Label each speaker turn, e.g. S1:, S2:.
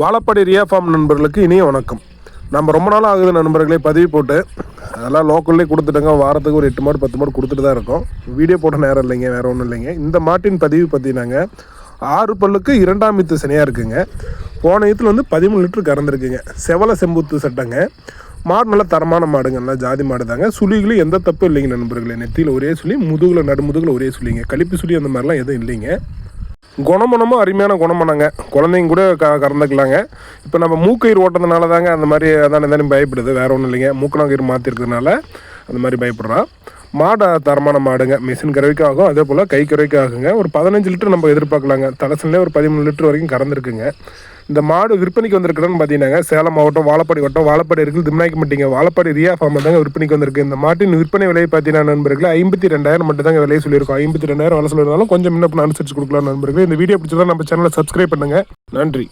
S1: Vazhapadi Riya form நண்பர்களுக்கு இனிய வணக்கம். நம்ம ரொம்ப நாள் ஆகுது நண்பர்களே பதிவு போட்டு. அதெல்லாம் லோக்கல்லே கொடுத்துட்டோங்க. வாரத்துக்கு ஒரு எட்டு மாடு பத்து மாடு கொடுத்துட்டு தான் இருக்கோம். வீடியோ போட்ட நேரம் இல்லைங்க வேறு ஒன்றும் இல்லைங்க. இந்த மாட்டின் பதிவு பார்த்தீங்கன்னாங்க ஆறு பல்லுக்கு இரண்டாம் இத்து சனியாக இருக்குங்க. போன இத்தில் வந்து பதிமூணு லிட்டர் கறந்துருக்குங்க செவல செம்புத்து சட்டைங்க. மாடு நல்ல தரமான மாடுங்க நல்லா ஜாதி மாடு தாங்க. சுழிகளும் எந்த தப்பும் இல்லைங்க நண்பர்களே. நெத்தியில் ஒரே சுழி முதுகில் நடுமுதுகில் ஒரே சுழிங்க. கழிப்பு சுழி அந்த மாதிரிலாம் எதுவும் இல்லைங்க. குணமனமும் அருமையான குணமனங்க. குழந்தைங்க கூட க கறந்துக்கலாங்க. இப்போ நம்ம மூக்கயிறு ஓட்டுறதுனால தாங்க அந்த மாதிரி அதான் தானே பயப்படுது. வேற ஒன்றும் இல்லைங்க. மூக்கணாங்கயிறு மாற்றிருக்கிறதுனால அந்த மாதிரி பயப்படுறான். மாடு தரமான மாடுங்க. மிஷின் கறவைக்கும் ஆகும் அதே போல் கை கறவைக்கும் ஆகுங்க ஒரு பதினஞ்சு லிட்டர் நம்ம எதிர்பார்க்கலாங்க. தலைசன்லேயே ஒரு பதிமூணு லிட்டர் வரைக்கும் கறந்துருக்குங்க. இந்த மாடு விற்பனைக்கு வந்திருக்கிறோன்னு பார்த்தீங்கன்னா சேலம் மாவட்டம் வாழப்பாடி வட்டம். வாழப்பாடி இருக்குது திம்னாய்க்கு வாழப்பாடி ரியா ஃபார்ம் தாங்க விற்பனைக்கு வந்திருக்கு. இந்த மாட்டின் விற்பனை விலையை பார்த்தீங்கன்னா நண்பர்களே ஐம்பத்தி ரெண்டாயிரம் மட்டும் தாங்க விலையை சொல்லியிருக்கோம். ஐம்பத்தி ரெண்டாயிரம் விலை சொல்லியிருந்தாலும் கொஞ்சம் முன்ன அனுசரிச்சு கொடுக்கலாம் நண்பர்களே. இந்த வீடியோ பிடிச்சதான் நம்ம சேனலை சப்ஸ்கிரைப் பண்ணுங்கள் நன்றி.